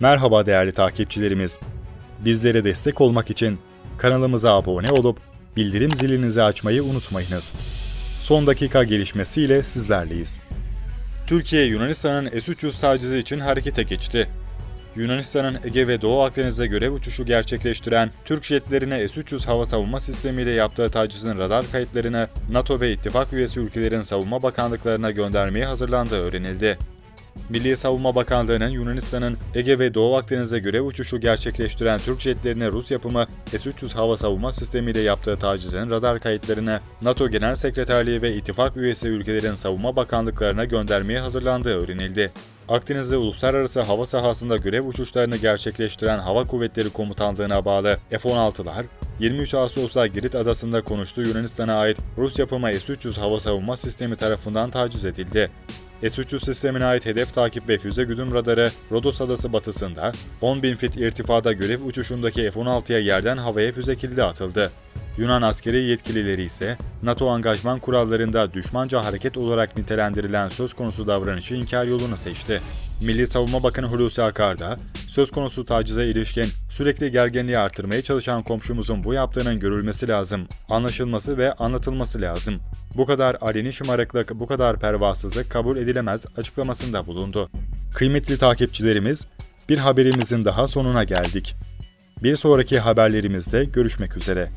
Merhaba değerli takipçilerimiz. Bizlere destek olmak için kanalımıza abone olup bildirim zilinizi açmayı unutmayınız. Son dakika gelişmesiyle sizlerleyiz. Türkiye Yunanistan'ın S-300 tacizi için harekete geçti. Yunanistan'ın Ege ve Doğu Akdeniz'de görev uçuşu gerçekleştiren Türk jetlerine S-300 hava savunma sistemiyle yaptığı tacizin radar kayıtlarını NATO ve ittifak üyesi ülkelerin savunma bakanlıklarına göndermeye hazırlandığı öğrenildi. Milli Savunma Bakanlığı'nın Yunanistan'ın Ege ve Doğu Akdeniz'de görev uçuşu gerçekleştiren Türk jetlerine Rus yapımı S-300 hava savunma sistemiyle yaptığı tacizin radar kayıtlarını NATO Genel Sekreterliği ve ittifak üyesi ülkelerin savunma bakanlıklarına göndermeye hazırlandığı öğrenildi. Akdeniz'de uluslararası hava sahasında görev uçuşlarını gerçekleştiren Hava Kuvvetleri Komutanlığı'na bağlı F-16'lar, 23 Ağustos'ta Girit Adası'nda konuştuğu Yunanistan'a ait Rus yapımı S-300 hava savunma sistemi tarafından taciz edildi. S-300 sistemine ait hedef takip ve füze güdüm radarı Rodos Adası batısında 10.000 fit irtifada görev uçuşundaki F-16'ya yerden havaya füze kilidi atıldı. Yunan askeri yetkilileri ise NATO angajman kurallarında düşmanca hareket olarak nitelendirilen söz konusu davranışı inkar yolunu seçti. Milli Savunma Bakanı Hulusi Akar da söz konusu tacize ilişkin sürekli gerginliği artırmaya çalışan komşumuzun bu yaptığının görülmesi lazım, anlaşılması ve anlatılması lazım. Bu kadar aleni şımarıklık, bu kadar pervasızlık kabul edilemez açıklamasında bulundu. Kıymetli takipçilerimiz, bir haberimizin daha sonuna geldik. Bir sonraki haberlerimizde görüşmek üzere.